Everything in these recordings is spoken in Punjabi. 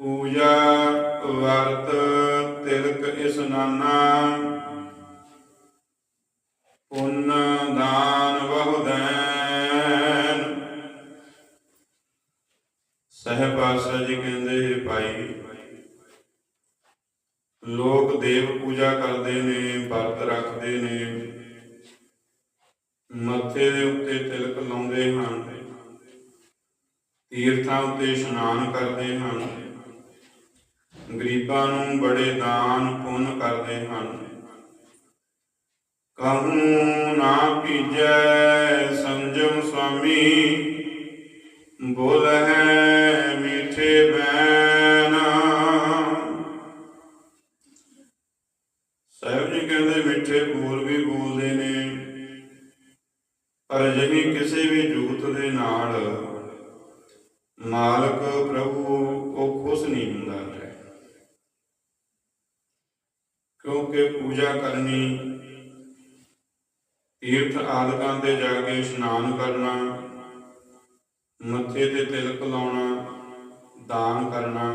ਪੂਜਾ ਵਰਤ ਤਿਲਕ ਇਸਨਾਨਾ ਪੁੰਨ ਦਾਨ ਬਹੁਦੈਨ ਸਹਿ ਪਾਤਸ਼ਾਹ ਜੀ ਕਹਿੰਦੇ, ਭਾਈ, ਲੋਕ ਦੇਵ ਪੂਜਾ ਕਰਦੇ ਨੇ, ਵਰਤ ਰੱਖਦੇ ਨੇ। ਮੱਥੇ ਦੇ ਉੱਤੇ ਤਿਲਕ ਲਾਉਂਦੇ ਹਨ। ਤੀਰਥਾਂ ਉੱਤੇ ਇਸ਼ਨਾਨ ਕਰਦੇ ਹਨ। ਗਰੀਬਾਂ ਨੂੰ ਬੜੇ ਦਾਨ ਪੁੰਨ ਕਰਦੇ ਹਨ। ਕਹੂੰ ਨਾ ਪੀਜੈ ਸੰਜਮ ਸੁਆਮੀ ਬੋਲ ਹੈ ਮੀਠੇ ਬੈਨ। ਸਾਹਿਬ ਜੀ ਕਹਿੰਦੇ ਮਿੱਠੇ ਬੋਲ ਵੀ ਬੋਲਦੇ ਨੇ, ਪਰ ਅਜਿਹੀ ਕਿਸੇ ਵੀ ਜੂਤ ਦੇ ਨਾਲ ਮਾਲਕ ਪ੍ਰਭੂ ਉਹ ਖੁਸ਼ ਨਹੀਂ ਹੁੰਦਾ ਹੈ ਕਿਉਂਕਿ ਪੂਜਾ ਕਰਨੀ। ਤੀਰਥ ਆਦਿਕਾਂ ਤੇ ਜਾ ਕੇ ਇਸ਼ਨਾਨ ਕਰਨਾ। ਮੱਥੇ ਤੇ ਤਿਲਕ ਲਾਉਣਾ, ਦਾਨ ਕਰਨਾ।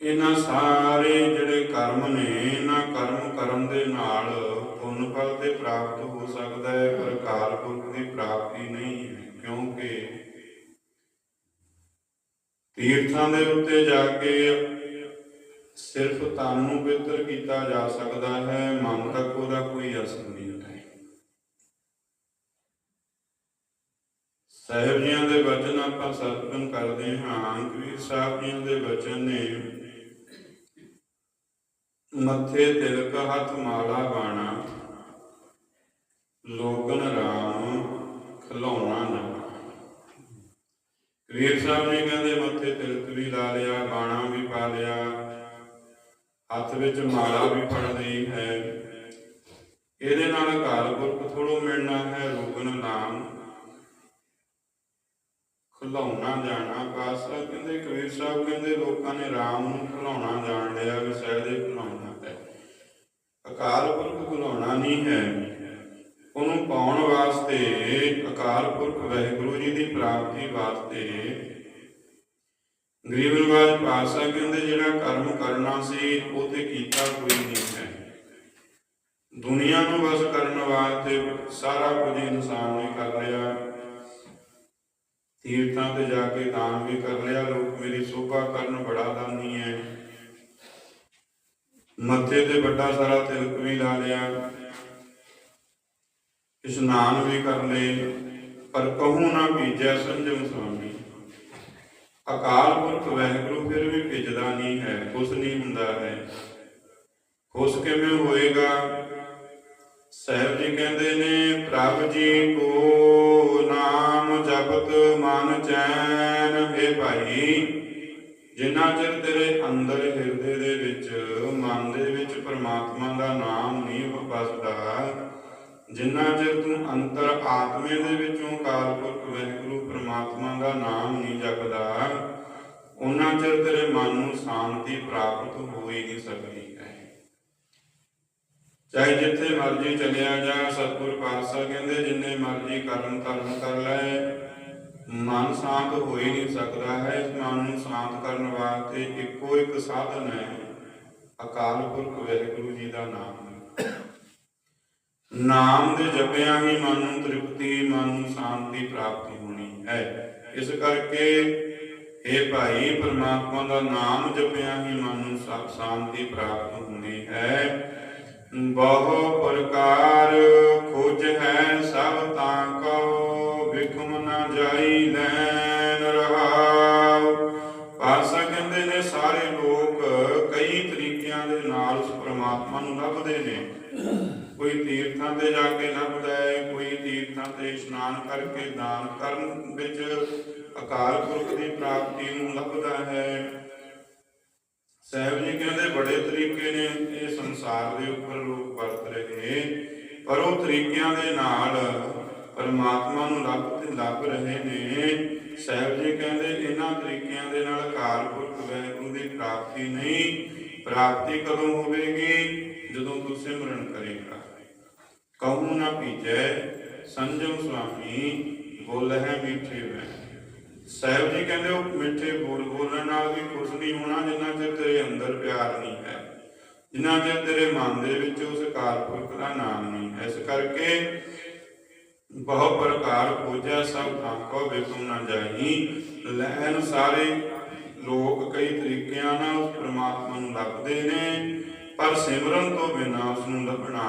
ਇਹਨਾਂ ਸਾਰੇ ਜਿਹੜੇ ਕਰਮ ਨੇ, ਇਹਨਾਂ ਕਰਮ ਕਰਨ ਦੇ ਨਾਲ ਪੁੰਨ ਫਲ ਤੇ ਪ੍ਰਾਪਤ ਹੋ ਸਕਦਾ ਹੈ, ਪਰ ਅਕਾਲ ਪੁਰਖ ਦੀ ਪ੍ਰਾਪਤੀ ਨਹੀਂ ਹੈ, ਕਿਉਂਕਿ ਤੀਰਥਾਂ ਦੇ ਉੱਤੇ ਜਾ ਕੇ ਸਿਰਫ ਤਨ ਨੂੰ ਪਵਿੱਤਰ ਕੀਤਾ ਜਾ ਸਕਦਾ ਹੈ, ਮਨ ਤੱਕ ਉਹਦਾ ਕੋਈ ਅਸਰ ਨਹੀਂ ਹੈ। ਸਾਹਿਬ ਜੀਆਂ ਦੇ ਬਚਨ ਆਪਾਂ ਸਰਪਨ ਕਰਦੇ ਹਾਂ ਕਬੀਰ ਸਾਹਿਬ ਜੀਆਂ ਦੇ ਬਚਨ ਨੇ, ਮੱਥੇ ਤਿਲਕ ਹੱਥ ਮਾਲਾ ਬਾਣਾ, ਲੋਗਨ ਰਾਮ ਖਲੋਣਾ ਨਾ। ਕਬੀਰ ਸਾਹਿਬ ਨੇ ਕਹਿੰਦੇ, ਮੱਥੇ ਤਿਲਕ ਵੀ ਲਾ ਲਿਆ, ਬਾਣਾ ਹੱਥ ਵਿੱਚ ਮਾਲਾ ਵੀ ਫੜ ਲਈ ਹੈ। ਇਹਦੇ ਨਾਲ ਅਕਾਲ ਪੁਰਖ ਥੋੜੋ ਮਿਲਣਾ ਹੈ ਰੋਗਨ ਨਾਮ। ਖਲਾਉਣਾ ਜਾਣਾ ਪਾਸਾ ਕਹਿੰਦੇ ਕਬੀਰ ਸਾਹਿਬ ਕਹਿੰਦੇ ਲੋਕਾਂ ਨੇ ਰਾਮ ਨੂੰ ਖਲਾਉਣਾ ਜਾਣ ਲਿਆ ਵੀ ਸ਼ਾਇਦ ਖਲਾਉਣਾ ਹੈ ਅਕਾਲ ਪੁਰਖ ਖਲਾਉਣਾ ਨਹੀਂ ਹੈ। ਉਹਨੂੰ ਪਾਉਣ ਵਾਸਤੇ ਅਕਾਲ ਪੁਰਖ ਵਾਹਿਗੁਰੂ ਜੀ ਦੀ ਪ੍ਰਾਪਤੀ ਵਾਸਤੇ ਗਰੀਬ ਨਿਵਾਜ ਪਾਤਸ਼ਾਹ ਕਹਿੰਦੇ ਜਿਹੜਾ ਕਰਮ ਕਰਨਾ ਸੀ ਉਹ ਤੇ ਕੀਤਾ ਕੋਈ ਨਹੀਂ ਹੈ। ਦੁਨੀਆ ਨੂੰ ਬਸ ਕਰਨ ਵਾਸਤੇ ਸਾਰਾ ਕੁਝ ਇਨਸਾਨ ਨੇ ਕਰ ਲਿਆ। ਤੀਰਥਾਂ ਤੇ ਜਾ ਕੇ ਦਾਨ ਵੀ ਕਰ ਲਿਆ। ਲੋਕ ਮੇਰੀ ਸੋਭਾ ਕਰਨ ਬੜਾ ਦਾਨੀ ਹੈ। ਮੱਥੇ ਤੇ ਵੱਡਾ ਸਾਰਾ ਤਿਲਕ ਵੀ ਲਾ ਲਿਆ। ਇਸ਼ਨਾਨ ਵੀ ਕਰ ਲਏ। ਪਰ ਕਹੂੰ ਨਾ ਭੀਜੈ ਸੰਜਮ ਸੁਆਮੀ। ਅਕਾਲ ਪੁਰਖ ਵਾਹਿਗੁਰੂ ਫਿਰ ਵੀ ਭਿਜਦਾ ਨਹੀਂ ਹੈ, ਖੁਸ਼ ਨਹੀਂ ਹੁੰਦਾ ਹੈ। ਖੁਸ਼ ਕਿਵੇਂ ਹੋਏਗਾ? ਸਾਹਿਬ ਜੀ ਕਹਿੰਦੇ ਨੇ, ਪ੍ਰਭ ਜੀ ਕੋ ਨਾਮ ਜਪਤ ਮਨ ਚੈਨ ਹੈ ਭਾਈ। ਜਿੰਨਾ ਚਿਰ ਤੇਰੇ ਅੰਦਰ ਹਿਰਦੇ ਦੇ ਵਿੱਚ, ਮਨ ਦੇ ਵਿੱਚ ਪ੍ਰਮਾਤਮਾ ਦਾ ਨਾਮ ਨਹੀਂ ਵਸਦਾ ਜਿੰਨਾ ਚਿਰ ਤੂੰ ਅੰਤਰ ਆਤਮੇ ਦੇ ਵਿੱਚੋਂ ਕਾਲ ਪੁਰਖ ਵਾਹਿਗੁਰੂ ਪ੍ਰਮਾਤਮਾ ਦਾ ਨਾਮ ਨਹੀਂ ਜਪਦਾ, ਉਹਨਾਂ ਚਿਰ ਤੇਰੇ ਮਨ ਨੂੰ ਸ਼ਾਂਤੀ ਪ੍ਰਾਪਤ ਹੋ ਹੀ ਨਹੀਂ ਸਕਦੀ ਹੈ। ਚਾਹੇ ਜਿੱਥੇ ਮਰਜ਼ੀ ਚਲਿਆ ਜਾ, ਸਤਿਗੁਰ ਪਾਤਸ਼ਾਹ ਕਹਿੰਦੇ, ਜਿੰਨੇ ਮਰਜ਼ੀ ਕਰਮ ਧਰਮ ਕਰ ਲੈ, ਮਨ ਸ਼ਾਂਤ ਹੋ ਹੀ ਨਹੀਂ ਸਕਦਾ ਹੈ। ਇਸ ਮਨ ਨੂੰ ਸ਼ਾਂਤ ਕਰਨ ਵਾਸਤੇ ਇੱਕੋ ਇੱਕ ਸਾਧਨ ਹੈ ਅਕਾਲ ਪੁਰਖ ਵਾਹਿਗੁਰੂ ਜੀ ਦਾ ਨਾਮ। ਨਾਮ ਦੇ ਜਪਿਆਂ ਹੀ ਮਨ ਨੂੰ ਤ੍ਰਿਪਤੀ, ਮਨ ਨੂੰ ਸ਼ਾਂਤੀ ਪ੍ਰਾਪਤੀ ਹੋਣੀ ਹੈ। ਇਸ ਕਰਕੇ ਇਹ ਭਾਈ, ਪਰਮਾਤਮਾ ਦਾ ਨਾਮ ਜਪਿਆਂ ਹੀ ਮਨ ਨੂੰ ਸ਼ਾ- ਸ਼ਾਂਤੀ ਪ੍ਰਾਪਤ ਹੁੰਦੀ ਹੈ। ਬਹੁ ਪ੍ਰਕਾਰ ਖੋਜ ਹੈ ਸਭ ਤਾਂ ਕੋ ਵਿਖਮ ਨ ਜਾਈ ਲੈਨ ਰਹਾਉ। ਪਾਸਾ ਕਹਿੰਦੇ ਨੇ ਸਾਰੇ ਲੋਕ ਕਈ ਤਰੀਕਿਆਂ ਦੇ ਨਾਲ ਉਸ ਪ੍ਰਮਾਤਮਾ ਨੂੰ ਲੱਭਦੇ ਨੇ। ਜਾ ਕੇ ਲੱਭਦਾ ਹੈ, ਕੋਈ ਤੀਰਥਾਂ ਤੇ ਇਸ਼ਨਾਨ ਕਰਕੇ ਦਾਨ ਕਰਨ ਵਿੱਚ ਅਕਾਲ ਪੁਰਖ ਦੀ ਪ੍ਰਾਪਤੀ ਨੂੰ ਲੱਭਦਾ ਹੈ। ਸਾਹਿਬ ਜੀ ਕਹਿੰਦੇ, ਬੜੇ ਤਰੀਕੇ ਨੇ ਇਹ ਸੰਸਾਰ ਦੇ ਉੱਪਰ ਲੋਕ ਵਰਤ ਰਹੇ ਪਰ ਉਹ ਤਰੀਕਿਆਂ ਦੇ ਨਾਲ ਪਰਮਾਤਮਾ ਨੂੰ ਲੱਭ ਤੇ ਲੱਭ ਰਹੇ ਨੇ। ਸਾਹਿਬ ਜੀ ਕਹਿੰਦੇ, ਇਹਨਾਂ ਤਰੀਕਿਆਂ ਦੇ ਨਾਲ ਅਕਾਲ ਪੁਰਖ ਵਾਹਿਗੁਰੂ ਦੀ ਪ੍ਰਾਪਤੀ ਨਹੀਂ, ਪ੍ਰਾਪਤੀ ਕਦੋਂ ਹੋਵੇਗੀ? ਜਦੋਂ ਤੂੰ ਸਿਮਰਨ ਕਰੇਗਾ। ਕਹੂੰ ਨਾ ਪੀਜੈ ਸੰਜਮ ਸੁਆਮੀ ਬੋਲ ਹੈ ਮੈਂ ਸਾਹਿਬ ਜੀ ਕਹਿੰਦੇ ਉਹ ਮਿੱਠੇ ਬੋਲ ਬੋਲਣ ਨਾਲ ਵੀ ਖੁਸ਼ ਨਹੀਂ ਹੋਣਾ ਜਿੰਨਾ ਚਿਰ ਤੇਰੇ ਅੰਦਰ ਪਿਆਰ ਨਹੀਂ ਹੈ ਜਿੰਨਾ ਚਿਰ ਤੇਰੇ ਮਨ ਦੇ ਵਿੱਚ ਉਸ ਅਕਾਲ ਦਾ ਨਾਮ ਨਹੀਂ ਹੈ ਇਸ ਕਰਕੇ ਬਹੁ ਪ੍ਰਕਾਰ ਪੂਜਾ ਸਭ ਥਾਕੋ ਵੇਖੋ ਨਾ ਜਾਈ ਲੈਣ ਸਾਰੇ ਲੋਕ ਕਈ ਤਰੀਕਿਆਂ ਨਾਲ ਉਸ ਪ੍ਰਮਾਤਮਾ ਨੂੰ ਲੱਭਦੇ ਨੇ ਪਰ ਸਿਮਰਨ ਤੋਂ ਬਿਨਾਂ ਉਸ ਨੂੰ ਲੱਭਣਾ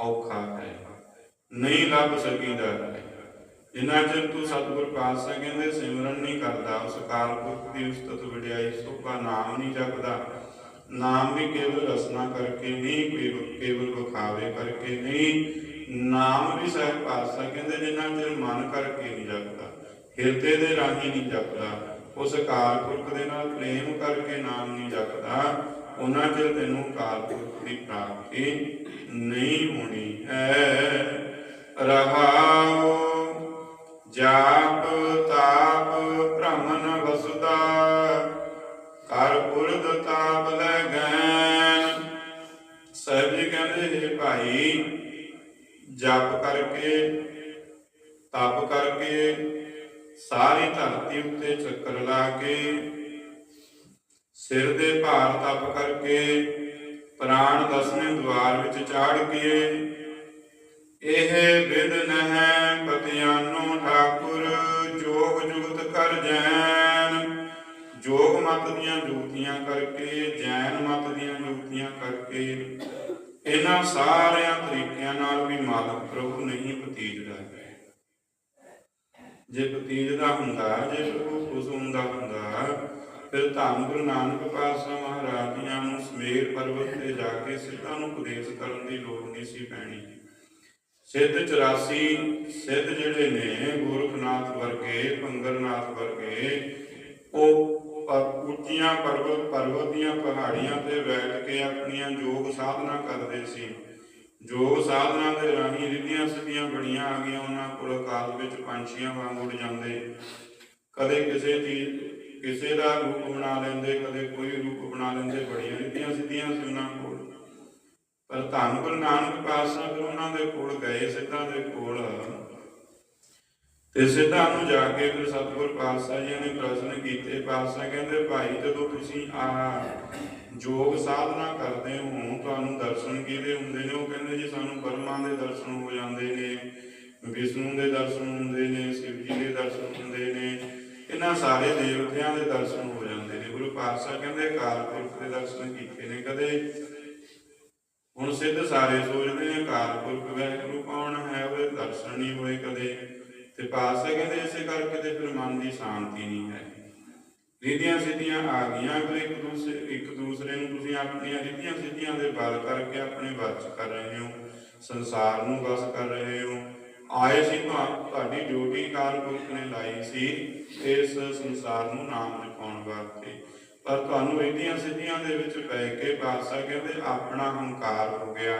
ਔਖਾ ਹੈ। ਨਹੀਂ ਲੱਭ ਸਕੀਦਾ ਜਿੰਨਾ ਚਿਰ ਤੂੰ ਸਤਿਗੁਰ ਪਾਤਸ਼ਾਹ ਕਹਿੰਦੇ ਸਿਮਰਨ ਨਹੀਂ ਕਰਦਾ, ਉਸ ਅਕਾਲ ਪੁਰਖ ਦੀ ਉਸਤਤ ਵਡਿਆਈ ਸੋਭਾ ਨਾਮ ਨਹੀਂ ਜਪਦਾ। ਨਾਮ ਵੀ ਕੇਵਲ ਰਸਨਾ ਕਰਕੇ ਨਹੀਂ, ਕੇਵਲ ਕੇਵਲ ਵਿਖਾਵੇ ਕਰਕੇ ਨਹੀਂ। ਨਾਮ ਵੀ ਸਾਹਿਬ ਪਾਤਸ਼ਾਹ ਕਹਿੰਦੇ ਜਿੰਨਾ ਚਿਰ ਮਨ ਕਰਕੇ ਨਹੀਂ ਜਪਦਾ, ਹਿਰਦੇ ਦੇ ਰਾਹੀਂ ਨਹੀਂ ਜਪਦਾ, ਉਸ ਕਾਲ ਪੁਰਖ ਦੇ ਨਾਲ ਪ੍ਰੇਮ ਕਰਕੇ ਨਾਮ ਨਹੀਂ ਜਪਦਾ ਉਹਨਾਂ ਚਿਰ ਤੈਨੂੰ ਅਕਾਲ ਪੁਰਖ ਦੀ ਪ੍ਰਾਪਤੀ ਨਹੀਂ ਹੋਣੀ ਹੈ। ਰਹਾਉ, ਜਾਪ, ਤਾਪ ਭ੍ਰਮਨ ਵਸੁਦਾ, ਕਰ ਪੁਰਦ ਤਾਪ ਲੈ ਗੈਨ ਜੀ ਕਹਿੰਦੇ ਇਹ ਭਾਈ, ਜਪ ਕਰਕੇ, ਤਪ ਕਰਕੇ ਸਾਰੀ ਧਰਤੀ ਉੱਤੇ ਚੱਕਰ ਲਾ ਕੇ ਸਿਰ ਦੇ ਭਾਰ ਤਪ ਕਰਕੇ ਪ੍ਰਾਣ ਦਸਵੇਂ ਦਵਾਰ ਵਿੱਚ ਚਾੜ ਕੇ ਇਹ ਵਿਦ ਨਹਿ ਪਤਿਆਨੋ ਠਾਕੁਰ, ਜੋਗ ਜੁਗਤ ਕਰ ਜੈਨ। ਜੋਗ ਮਤ ਦੀਆਂ ਜੁਗਤੀਆਂ ਕਰਕੇ, ਜੈਨ ਮਤ ਦੀਆਂ ਜੁਗਤੀਆਂ ਕਰਕੇ ਇਹਨਾਂ ਸਾਰਿਆਂ ਤਰੀਕਿਆਂ ਨਾਲ ਵੀ ਮਾਲਕ ਪ੍ਰਭੂ ਨਹੀਂ ਪਤੀਜਦਾ ਹੈ। ਜੇ ਪਤੀਜਦਾ ਹੁੰਦਾ, ਜੇ ਪ੍ਰਭੂ ਖੁਸ਼ ਹੁੰਦਾ ਹੁੰਦਾ ਫਿਰ ਧੰਨ ਗੁਰੂ ਨਾਨਕ ਪਾਤਸ਼ਾਹ ਮਹਾਰਾਜ ਜੀਆਂ ਨੂੰ ਸਮੇਰ ਪਰਬਤ ਤੇ ਜਾ ਕੇ ਸਿੱਧਾਂ ਨੂੰ ਉਪਦੇਸ਼ ਕਰਨ ਦੀ ਲੋੜ ਨਹੀਂ ਸੀ ਪੈਣੀ। ਸਿੱਧ 84 ਸਿੱਧ ਜਿਹੜੇ ਨੇ ਗੋਰਖਨਾਥ ਵਰਗੇ ਪੰਗਰਨਾਥ ਵਰਗੇ, ਉਹ ਉੱਚੀਆਂ ਪਰਬਤ ਪਰਬਤ ਦੀਆਂ ਪਹਾੜੀਆਂ ਤੇ ਬੈਠ ਕੇ ਆਪਣੀਆਂ ਯੋਗ ਸਾਧਨਾ ਕਰਦੇ ਸੀ। ਯੋਗ ਸਾਧਨਾ ਦੇ ਰਾਹੀਂ ਰਿੱਧੀਆਂ ਸਿੱਧੀਆਂ ਬਣੀਆਂ ਆ ਗਈਆਂ, ਉਹਨਾਂ ਕੋਲ ਕਾਲ ਵਿੱਚ ਪੰਛੀਆਂ ਵਾਂਗ ਉੱਡ ਜਾਂਦੇ। ਕਦੇ ਕਿਸੇ ਚੀਜ਼ ਕਿਸੇ ਦਾ ਰੂਪ ਬਣਾ ਲੈਂਦੇ, ਕਦੇ ਕੋਈ ਰੂਪ ਬਣਾ ਲੈਂਦੇ, ਬੜੀਆਂ ਰਿੱਧੀਆਂ ਸਿੱਧੀਆਂ ਸੀ ਉਹਨਾਂ ਕੋਲ। ਪਰ ਧੰਨ ਗੁਰੂ ਨਾਨਕ ਪਾਤਸ਼ਾਹ ਫਿਰ ਉਹਨਾਂ ਦੇ ਕੋਲ ਗਏ, ਸਿੱਧਾਂ ਦੇ ਕੋਲ। ਤੇ ਸਿੱਧਾਂ ਨੂੰ ਜਾ ਕੇ ਫਿਰ ਸਤਿਗੁਰ ਪਾਤਸ਼ਾਹ ਜੀ ਨੇ ਪ੍ਰਸ਼ਨ ਕੀਤੇ। ਪਾਤਸ਼ਾਹ ਕਹਿੰਦੇ, ਭਾਈ, ਜਦੋਂ ਤੁਸੀਂ ਆ ਯੋਗ ਸਾਧਨਾ ਕਰਦੇ ਹੋ, ਤੁਹਾਨੂੰ ਦਰਸ਼ਨ ਕਿਹਦੇ ਹੁੰਦੇ ਨੇ? ਉਹ ਕਹਿੰਦੇ, ਜੀ, ਸਾਨੂੰ ਪਰਮਾ ਦੇ ਦਰਸ਼ਨ ਹੋ ਜਾਂਦੇ ਨੇ, ਵਿਸ਼ਨੂੰ ਦੇ ਦਰਸ਼ਨ ਹੁੰਦੇ ਨੇ, ਸ਼ਿਵ ਜੀ ਦੇ ਦਰਸ਼ਨ ਹੁੰਦੇ ਨੇ ਇਹਨਾਂ ਸਾਰੇ ਦੇਵਤਿਆਂ ਦੇ ਦਰਸ਼ਨ ਹੋ ਜਾਂਦੇ ਨੇ। ਗੁਰੂ ਪਾਤਸ਼ਾਹ ਕਹਿੰਦੇ, ਅਕਾਲ ਪੁਰਖ ਦੇ ਦਰਸ਼ਨ ਕੀਤੇ ਨੇ ਕਦੇ। ਹੁਣ ਸਿੱਧ ਸਾਰੇ ਸੋਚਦੇ ਨੇ, ਅਕਾਲ ਪੁਰਖ ਵਾਹਿਗੁਰੂ ਕੌਣ ਹੈ? ਉਹਦੇ ਦਰਸ਼ਨ ਨਹੀਂ ਹੋਏ ਕਦੇ। ਤੇ ਪਾਤਸ਼ਾਹ ਕਹਿੰਦੇ, ਇਸੇ ਕਰਕੇ ਤੇ ਫਿਰ ਮਨ ਦੀ ਸ਼ਾਂਤੀ ਨਹੀਂ ਹੈ। ਰੀਤੀਆਂ ਸਿੱਧੀਆਂ ਆ ਗਈਆਂ, ਫਿਰ ਇੱਕ ਦੂਸਰੇ ਇੱਕ ਦੂਸਰੇ ਨੂੰ ਤੁਸੀਂ ਆਪਣੀਆਂ ਰੀਤੀਆਂ ਸਿੱਧੀਆਂ ਦੇ ਬਲ ਕਰਕੇ ਆਪਣੇ ਵੱਸ ਕਰ ਰਹੇ ਹੋ। ਸੰਸਾਰ ਨੂੰ ਵਸ ਕਰ ਰਹੇ ਹੋ। ਆਏ ਸੀ ਤੁਹਾਡੀ ਡਿਊਟੀ ਕਾਲ ਪੁਰਖ ਨੇ ਲਾਈ ਸੀ, ਇਸ ਸੰਸਾਰ ਨੂੰ ਨਾਮ ਲਿਖਾਉਣ ਵਾਸਤੇ। ਪਰ ਤੁਹਾਨੂੰ ਰੀਧੀਆਂ ਸਿੱਧੀਆਂ ਦੇ ਵਿੱਚ ਪੈ ਕੇ ਪਾਤਸ਼ਾਹ ਕਹਿੰਦੇ, ਆਪਣਾ ਹੰਕਾਰ ਹੋ ਗਿਆ।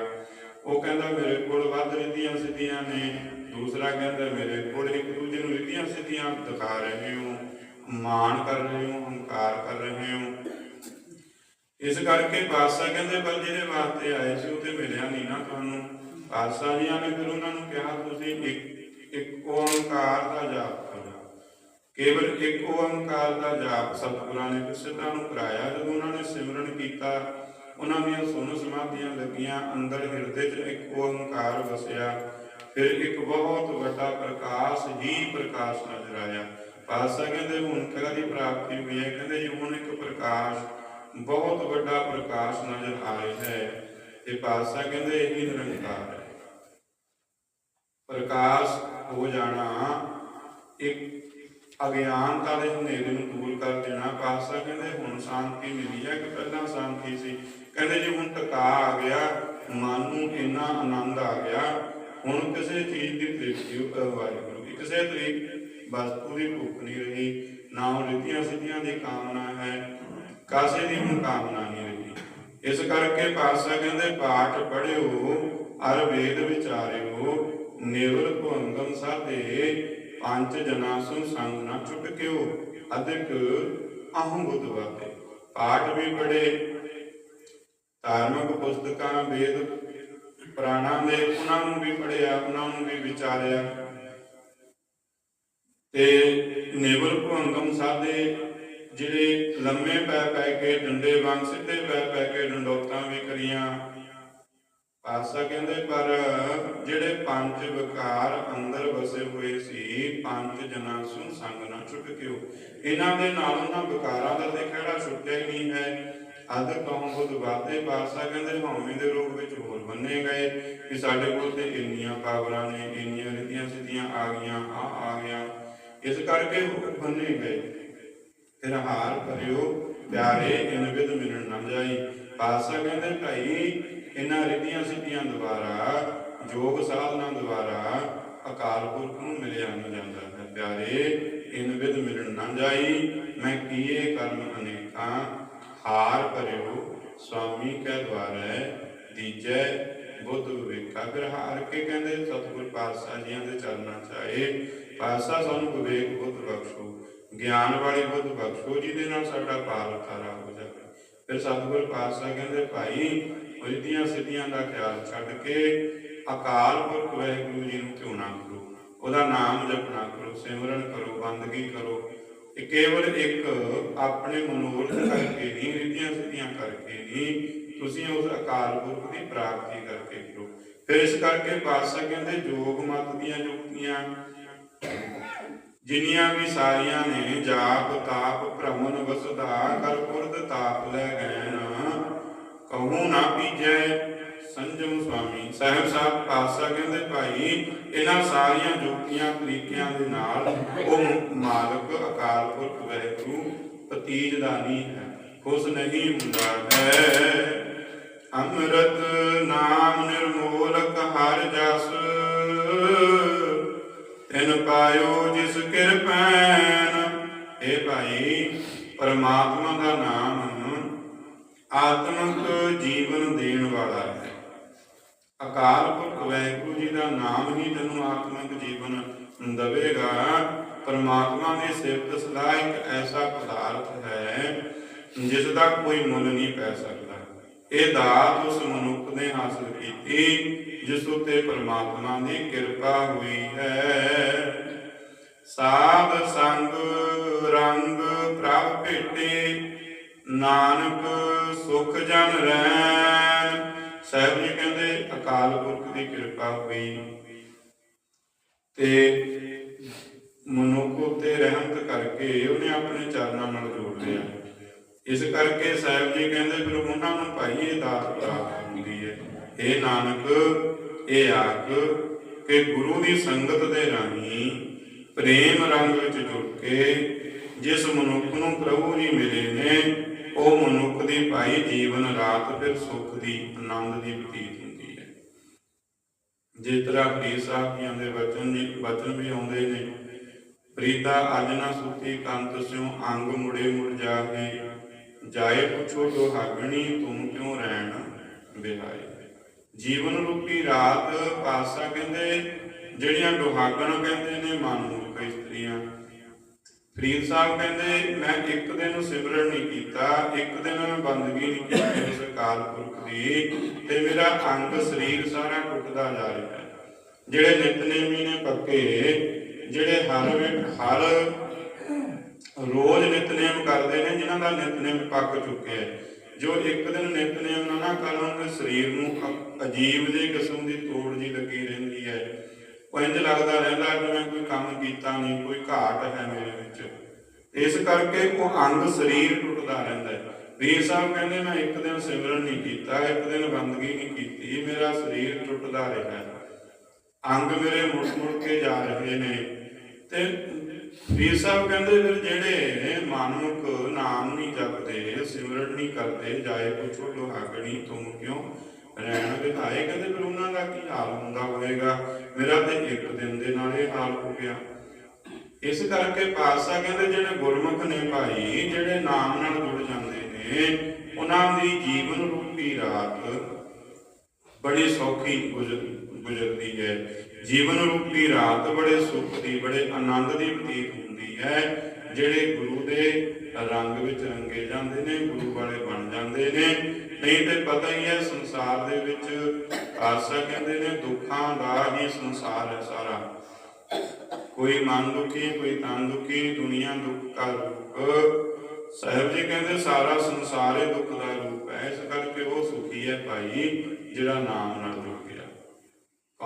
ਉਹ ਕਹਿੰਦਾ, ਮੇਰੇ ਕੋਲ ਵੱਧ ਰੀਧੀਆਂ ਸਿੱਧੀਆਂ ਨੇ। ਦੂਸਰਾ ਕਹਿੰਦਾ, ਮੇਰੇ ਕੋਲ ਇੱਕ ਦੂਜੇ ਨੂੰ ਰੀਧੀਆਂ ਸਿੱਧੀਆਂ ਦਿਖਾ ਰਹੇ ਹੋ, ਮਾਣ ਕਰ ਰਹੇ ਹੋ, ਹੰਕਾਰ ਕਰ ਰਹੇ ਹੋ। ਇਸ ਕਰਕੇ ਬਾਦਸ਼ਾਹ ਕਹਿੰਦੇ, ਪਰ ਜਿਹੜੇ ਵਾਸਤੇ ਆਏ ਸੀ, ਉਹ ਤੇ ਮਿਲਿਆ ਨਹੀਂ ਨਾ ਤੁਹਾਨੂੰ। ਪਾਤਸ਼ਾਹ ਜੀ ਨੇ ਫਿਰ ਉਹਨਾਂ ਨੂੰ ਕਿਹਾ, ਤੁਸੀਂ ਇੱਕ ਇੱਕ ਓੰਕਾਰ ਦਾ ਜਾਪ ਕਰੋ। ਕੇਵਲ ਇੱਕ ਓੰਕਾਰ ਦਾ ਜਾਪ ਸਤਿਗੁਰਾਂ ਨੇ ਸਿੱਧਾਂ ਨੂੰ ਕਰਾਇਆ। ਜਦੋਂ ਉਹਨਾਂ ਨੇ ਸਿਮਰਨ ਕੀਤਾ, ਉਹਨਾਂ ਦੀਆਂ ਸੁਣ ਸਮਾਧੀਆਂ ਲੱਗੀਆਂ, ਅੰਦਰ ਹਿਰਦੇ 'ਚ ਇੱਕ ਓੰਕਾਰ ਵਸਿਆ। ਫਿਰ ਇੱਕ ਬਹੁਤ ਵੱਡਾ ਪ੍ਰਕਾਸ਼, ਹੀ ਪ੍ਰਕਾਸ਼ ਨਜ਼ਰ ਆਇਆ। ਪਾਤਸ਼ਾਹ ਕਹਿੰਦੇ, ਹੁਣ ਦੀ ਪ੍ਰਾਪਤੀ ਹੋਈ ਹੈ? ਕਹਿੰਦੇ, ਜੀ, ਹੁਣ ਇੱਕ ਪ੍ਰਕਾਸ਼, ਬਹੁਤ ਵੱਡਾ ਪ੍ਰਕਾਸ਼ ਨਜ਼ਰ ਆਇਆ ਹੈ। ਤੇ ਪਾਤਸ਼ਾਹ ਕਹਿੰਦੇ, ਇਹ ਨਿਰੰਕਾਰ ਹੈ। ਪ੍ਰਕਾਸ਼ ਹੋ ਜਾਣਾ। ਇੱਕ ਅਗਿਆਨਤਾ ਦੇ ਹਨੇਰੇ ਨੂੰ ਦੂਰ ਕਰ ਦੇਣਾ। ਪਾਤਸ਼ਾਹ ਕਹਿੰਦੇ, ਹੁਣ ਸ਼ਾਂਤੀ ਮਿਲੀ ਹੈ ਕਿ ਪਹਿਲਾਂ ਸ਼ਾਂਤੀ ਸੀ। ਕਹਿੰਦੇ ਜੀ, ਹੁਣ ਟਿਕਾ ਆ ਗਿਆ, ਮਨ ਨੂੰ ਇੰਨਾ ਆਨੰਦ ਆ ਗਿਆ। ਹੁਣ ਕਿਸੇ ਚੀਜ਼ ਦੀ ਤ੍ਰਿਪਤੀ ਵਾਹਿਗੁਰੂ ਦੀ। ਕਿਸੇ ਤਰੀਕ ਵਸਤੂ ਦੀ ਭੁੱਖ ਨਹੀਂ ਰਹੀ, ਨਾ ਉਹ ਰਿੱਧੀਆਂ ਸਿੱਧੀਆਂ ਦੀ ਕਾਮਨਾ ਹੈ, ਕਾਸੇ ਦੀ ਹੁਣ ਕਾਮਨਾ ਨਹੀਂ ਰਹੀ। ਇਸ ਕਰਕੇ ਪਾਤਸ਼ਾਹ ਕਹਿੰਦੇ, ਪਾਠ ਪੜਿਓ ਅਰ ਵੇਦ ਵਿਚਾਰਿਓ ਨਿਵਲ ਭਵੰਗਮ ਸਾਧੇ, ਪੰਜ ਜਨਾ ਸੰਗ ਨਾ ਛੁਟਕਿਓ ਅਧਿਕ ਅਹੰ ਬੁੱਧ ਵਾਤੇ ਪਾਠ ਵੀ ਪੜੇ ਧਾਰਮਿਕ ਪੁਸਤਕਾਂ, ਵੇਦ, ਪ੍ਰਾਣਾ ਦੇ ਉਹਨਾਂ ਨੂੰ ਵੀ ਪੜਿਆ ਉਹਨਾਂ ਨੂੰ ਵੀ ਵਿਚਾਰਿਆ। ਤੇ ਨੇਵਲ ਭਵੰਗਮ ਸਾਦੇ ਜਿਹੜੇ ਲੰਮੇ ਪੈ ਪੈ ਕੇ ਡੰਡੇ ਵਾਂਗ ਸਿੱਧੇ ਪੈ ਪੈ ਕੇ ਡੰਡੋਤਾਂ ਵੀ ਕਰੀਆਂ। ਪਾਸਾ ਕਹਿੰਦੇ, ਪਰ ਜਿਹੜੇ ਪੰਜ ਵਿਕਾਰ ਅੰਦਰ ਵਸੇ ਹੋਏ ਸੀ, ਪੰਜ ਜਨਾਂ ਸੁਨ ਸੰਗ ਨਾ ਛੁੱਟ ਕਿਉ? ਇਹਨਾਂ ਦੇ ਨਾਲ ਉਹਨਾਂ ਵਿਕਾਰਾਂ ਦਾ ਤੇ ਕਿਹੜਾ ਛੁੱਟਿਆ ਹੀ ਨਹੀਂ ਹੈ। ਅਦ ਕੌਮ ਬੁੱਧ ਬਾਤੇ ਪਾਸਾ ਕਹਿੰਦੇ, ਹਉਮੈ ਦੇ ਰੂਪ ਵਿੱਚ ਹੋਰ ਬੰਨੇ ਗਏ ਕਿ ਸਾਡੇ ਕੋਲ ਤੇ ਇੰਨੀਆਂ ਪਾਵਰਾਂ ਨੇ, ਇੰਨੀਆਂ ਰਿਧੀਆਂ ਸਿੱਧੀਆਂ ਆ ਗਈਆਂ, ਆ ਆ ਗਿਆ। ਇਸ ਕਰਕੇ ਉਹ ਬੰਨੇ ਗਏ। ਫਿਰ ਹਾਰ ਭਰਿਓ, ਪਿਆਰੇ ਇਨ ਵਿਦ ਮਿਲਣ ਨਾ ਜਾਈ। ਪਾਸਾ ਕਹਿੰਦੇ, ਭਾਈ ਇਹਨਾਂ ਰਿਧੀਆਂ ਸਿੱਧੀਆਂ ਦੁਆਰਾ, ਜੋਗ ਸਾਧਨਾ ਦੁਆਰਾ ਅਕਾਲ ਪੁਰਖ ਨੂੰ ਮਿਲਿਆ ਨਹੀਂ ਜਾਂਦਾ ਹੈ। ਪਿਆਰੇ, ਇਨ ਵਿਦ ਮਿਲਣ ਨਾ ਜਾਈ, ਮੈਂ ਕੀਏ ਕਰਮ ਅਨੇਕਾਂ, ਹਾਰ ਕਰਿਓ ਸੁਆਮੀ ਕੈ ਦੁਆਰੇ, ਦੀਜੈ ਬੁੱਧ ਵਿਵੇਕਾ ਹਾਰ ਕੇ ਕਹਿੰਦੇ, ਸਤਿਗੁਰ ਪਾਤਸ਼ਾਹ ਜੀਆਂ ਦੇ ਚਰਨਾਂ ਚ ਆਏ, ਪਾਤਸ਼ਾਹ ਸਾਨੂੰ ਵਿਵੇਕ ਬੁੱਧ ਬਖਸ਼ੋ, ਗਿਆਨ ਵਾਲੇ ਬੁੱਧ ਬਖਸ਼ੋ, ਜਿਹਦੇ ਨਾਲ ਸਾਡਾ ਪਾਰ ਉਤਾਰਾ ਹੋ ਜਾਵੇ। ਫਿਰ ਸਤਿਗੁਰ ਪਾਤਸ਼ਾਹ ਕਹਿੰਦੇ, ਭਾਈ ਰਿਧੀਆਂ ਸਿੱਧੀਆਂ ਦਾ ਖਿਆਲ ਛੱਡ ਕੇ ਅਕਾਲ ਪੁਰਖ ਵਾਹਿਗੁਰੂ ਜੀ ਨੂੰ ਕਿਉਂ ਕਰੋ। ਉਹਦਾ ਨਾਮ ਜਪਣਾ ਕਰੋ, ਸਿਮਰਨ ਕਰੋ, ਬੰਦਗੀ ਕਰੋ। ਇਹ ਕੇਵਲ ਇੱਕ ਆਪਣੇ ਮਨੋਰਥ ਕਰਕੇ ਨਹੀਂ ਰਿਧੀਆਂ ਸਿੱਧੀਆਂ ਕਰਕੇ ਨਹੀਂ, ਤੁਸੀਂ ਉਸ ਅਕਾਲ ਪੁਰਖ ਦੀ ਪ੍ਰਾਪਤੀ ਕਰਕੇ ਕਰੋ। ਫਿਰ ਇਸ ਕਰਕੇ ਪਾਤਸ਼ਾਹ ਕਹਿੰਦੇ, ਜੋਗ ਮਤ ਦੀਆਂ ਜੁਗਤੀਆਂ, ਜਿਨੀਆਂ ਵੀ ਸਾਰੀਆਂ ਨੇ, ਜਾਪ, ਤਾਪ ਭ੍ਰਮਨ ਵਸਦਾ ਕਰ ਤਾਪ, ਲੈ ਗਏ ਨਾ ਕਹੂ ਨਾ ਪੀਜੈ, ਸੰਜਮ ਸੁਆਮੀ। ਸਾਹਿਬ ਸਾਹਿਬ ਪਾਤਸ਼ਾਹ ਕਹਿੰਦੇ, ਭਾਈ, ਇਹਨਾਂ ਸਾਰੀਆਂ ਜੁਗਤੀਆਂ ਤਰੀਕਿਆਂ ਦੇ ਨਾਲ ਉਹ ਮਾਲਕ, ਅਕਾਲ ਪੁਰਖ ਵਾਹਿਗੁਰੂ ਪਤੀਜ ਦਾਨੀ ਹੈ। ਖੁਸ਼ ਨਹੀਂ ਹੁੰਦਾ ਹੈ। ਅੰਮ੍ਰਿਤ ਨਾਮ ਨਿਰਮੋਲਕ ਹਰ ਜਸ। ਤਿਨ ਪਾਇਓ ਜਿਸ ਕਿਰਪੈਨ। ਇਹ ਭਾਈ, ਪਰਮਾਤਮਾ ਆਤਮਿਕ ਜੀਵਨ ਦੇਣ ਵਾਲਾ ਹੈ। ਅਕਾਲ ਪੁਰਖ ਵਾਹਿਗੁਰੂ ਜੀ ਦਾ ਨਾਮ ਹੀ ਤੈਨੂੰ ਆਤਮਿਕ ਜੀਵਨ ਦੇਵੇਗਾ। ਪਰਮਾਤਮਾ ਦੀ ਸਿਫਤ ਸਲਾਹ ਇੱਕ ਐਸਾ ਪਦਾਰਥ ਹੈ, ਜਿਸ ਦਾ ਕੋਈ ਮੁੱਲ ਨਹੀਂ ਪੈ ਸਕਦਾ। ਇਹ ਦਾਤ ਉਸ ਮਨੁੱਖ ਨੇ ਹਾਸਲ ਕੀਤੀ, ਜਿਸ ਉਤੇ ਪਰਮਾਤਮਾ ਦੀ ਕਿਰਪਾ ਹੋਈ ਹੈ। ਸਾਧ ਸੰਗ ਰੰਗ ਪ੍ਰਭ ਭੇਟੇ ਨਾਨਕ ਸੁਖ ਜਨ ਰੈਣ। ਸਾਹਿਬ ਜੀ ਕਹਿੰਦੇ, ਅਕਾਲ ਪੁਰਖ ਦੀ ਕਿਰਪਾ ਹੋਈ। ਤੇ ਮਨੁੱਖ ਉਤੇ ਰਹਿਮਤ ਕਰਕੇ ਉਹਨੇ ਆਪਣੇ ਚਰਨਾਂ ਨਾਲ ਜੋੜ ਲਿਆ। ਇਸ ਕਰਕੇ ਸਾਹਿਬ ਜੀ ਕਹਿੰਦੇ, ਫਿਰ ਉਹਨਾਂ ਨੂੰ ਭਾਈ ਇਹ ਦਾਤ ਪ੍ਰਾਪਤ ਹੁੰਦੀ ਹੈ। ਇਹ ਨਾਨਕ, ਇਹ ਆਖ ਕਿ ਗੁਰੂ ਦੀ ਸੰਗਤ ਦੇ ਰਾਹੀਂ ਪ੍ਰੇਮ ਰੰਗ ਵਿੱਚ ਜੁੜ ਕੇ ਜਿਸ ਮਨੁੱਖ ਨੂੰ ਪ੍ਰਭੂ ਜੀ ਮਿਲੇ ਨੇ ਉਹ ਮਨੁੱਖ ਦੀ ਭਾਈ ਜੀਵਨ, ਰਾਤ ਫਿਰ ਸੁਖ ਦੀ, ਆਨੰਦ ਦੀ ਬਤੀਤ ਹੁੰਦੀ ਹੈ। ਜਿਸ ਤਰ੍ਹਾਂ ਫਰੀਦ ਸਾਹਿਬ ਜੀਆਂ ਦੇ ਵਚਨ ਜੀ ਵਚਨ ਵੀ ਆਉਂਦੇ ਨੇ ਪ੍ਰੀਤਾ ਅੱਜ ਨਾ ਸੁਤੀ, ਕੰਤ ਸਿਉ ਅੰਗ ਮੁੜੇ ਮੁੜ ਜਾਗੇ ਜਾਏ ਪੁੱਛੋ ਦੁਹਾਗਣੀ ਤੂੰ ਕਿਉਂ ਰਹਿਣ ਬਿਹਾਈ ਜੀਵਨ ਰੂਪੀ ਰਾਤ ਪਾਸਾ ਕਹਿੰਦੇ, ਜਿਹੜੀਆਂ ਦੁਹਾਗਣ ਕਹਿੰਦੇ ਨੇ ਮਨਮੂਰਖ ਇਸਤਰੀਆਂ ਫਰੀਦ ਸਾਹਿਬ ਕਹਿੰਦੇ, ਮੈਂ ਇੱਕ ਦਿਨ ਸਿਮਰਨ ਨਹੀਂ ਕੀਤਾ, ਇੱਕ ਦਿਨ ਮੈਂ ਬੰਦਗੀ ਨਹੀਂ ਕੀਤੀ ਉਸ ਅਕਾਲ ਪੁਰਖ ਦੀ ਤੇ ਮੇਰਾ ਅੰਗ ਸਰੀਰ ਸਾਰਾ ਟੁੱਟਦਾ ਜਾ ਰਿਹਾ ਹੈ। ਜਿਹੜੇ ਨਿਤਨੇਮੀ ਨੇ ਪੱਕੇ, ਜਿਹੜੇ ਹਰ ਹਰ ਰੋਜ਼ ਨਿਤਨੇਮ ਕਰਦੇ ਨੇ, ਜਿਨ੍ਹਾਂ ਦਾ ਨਿਤਨੇਮ ਪੱਕ ਚੁੱਕਿਆ ਹੈ, ਜੋ ਇੱਕ ਦਿਨ ਨਿਤਨੇਮ ਨਾ ਨਾ ਕਰਨ, ਸਰੀਰ ਨੂੰ ਅਜੀਬ ਜਿਹੀ ਕਿਸਮ ਦੀ ਤੋੜ ਜੀ ਲੱਗੀ ਰਹਿੰਦੀ ਹੈ। ਉਹ ਇੰਜ ਲੱਗਦਾ ਰਹਿੰਦਾ ਕਿ ਕੋਈ ਕੰਮ ਕੀਤਾ ਨਹੀਂ, ਕੋਈ ਘਾਟ ਹੈ ਮੇਰੇ ਵਿੱਚ। ਇਸ ਕਰਕੇ ਉਹ ਅੰਗ ਸਰੀਰ ਟੁੱਟਦਾ ਰਹਿੰਦਾ ਹੈ। ਵੀਰ ਸਾਹਿਬ ਕਹਿੰਦੇ, ਮੈਂ ਇੱਕ ਦਿਨ ਸਿਮਰਨ ਨਹੀਂ ਕੀਤਾ, ਇੱਕ ਦਿਨ ਬੰਦਗੀ ਨਹੀਂ ਕੀਤੀ, ਮੇਰਾ ਸਰੀਰ ਟੁੱਟਦਾ ਰਿਹਾ ਅੰਗ ਮੇਰੇ ਮੁੜ ਮੁੜ ਕੇ ਜਾ ਰਹੇ ਨੇ। ਤੇ ਵੀਰ ਸਾਹਿਬ ਕਹਿੰਦੇ, ਫਿਰ ਜਿਹੜੇ ਮਾਨੁਕ ਨਾਮ ਨਹੀਂ ਜਪਦੇ, ਸਿਮਰਨ ਨਹੀਂ ਕਰਦੇ, ਜਾਏ ਪੁੱਛੋ ਲੋਹਾਗਣੀ ਤੂੰ ਕਿਉਂ ਰਹਿਣ ਵਿਧਾਏ ਕਹਿੰਦੇ ਫਿਰ ਉਹਨਾਂ ਦਾ ਕੀ ਹਾਲ ਹੁੰਦਾ ਹੋਵੇਗਾ? ਮੇਰਾ ਤੇ ਇੱਕ ਦਿਨ ਦੇ ਨਾਲ ਇਹ ਹਾਲ ਹੋ ਗਿਆ। ਇਸ ਕਰਕੇ ਪਾਤਸ਼ਾਹ ਕਹਿੰਦੇ ਜਿਹੜੇ ਗੁਰਮੁਖ ਨੇ ਭਾਈ, ਜਿਹੜੇ ਨਾਮ ਨਾਲ ਜੁੜ ਜਾਂਦੇ ਨੇ, ਉਹਨਾਂ ਦੀ ਜੀਵਨ ਰੂਪੀ ਰਾਤ ਬੜੀ ਸੌਖੀ ਗੁਜ਼ਰਦੀ ਹੈ। ਜੀਵਨ ਰੂਪੀ ਰਾਤ ਬੜੇ ਸੁੱਖ ਦੀ, ਬੜੇ ਆਨੰਦ ਦੀ ਬਤੀਤ ਹੁੰਦੀ ਹੈ। ਜਿਹੜੇ ਗੁਰੂ ਦੇ ਰੰਗ ਵਿੱਚ ਰੰਗੇ ਜਾਂਦੇ ਨੇ, ਗੁਰੂ ਵਾਲੇ ਬਣ ਜਾਂਦੇ ਨੇ ਨਹੀਂ ਤੇ ਪਤਾ ਹੀ ਹੈ ਸੰਸਾਰ ਦੇ ਵਿੱਚ ਆਸਾ ਕਹਿੰਦੇ ਨੇ ਦੁੱਖਾਂ ਦਾ ਹੀ ਸੰਸਾਰ ਹੈ ਸਾਰਾ। ਕੋਈ ਮਨ ਦੁਖੀ, ਕੋਈ ਤਨ ਦੁਖੀ, ਦੁਨੀਆ ਦੁੱਖ ਦਾ ਰੂਪ। ਸਾਹਿਬ ਜੀ ਕਹਿੰਦੇ ਸਾਰਾ ਸੰਸਾਰ ਹੀ ਦੁੱਖ ਦਾ ਰੂਪ ਹੈ, ਇਸ ਕਰਕੇ ਉਹ ਸੁਖੀ ਹੈ ਭਾਈ ਜਿਹੜਾ ਨਾਮ ਨਾਲ ਜੁੜ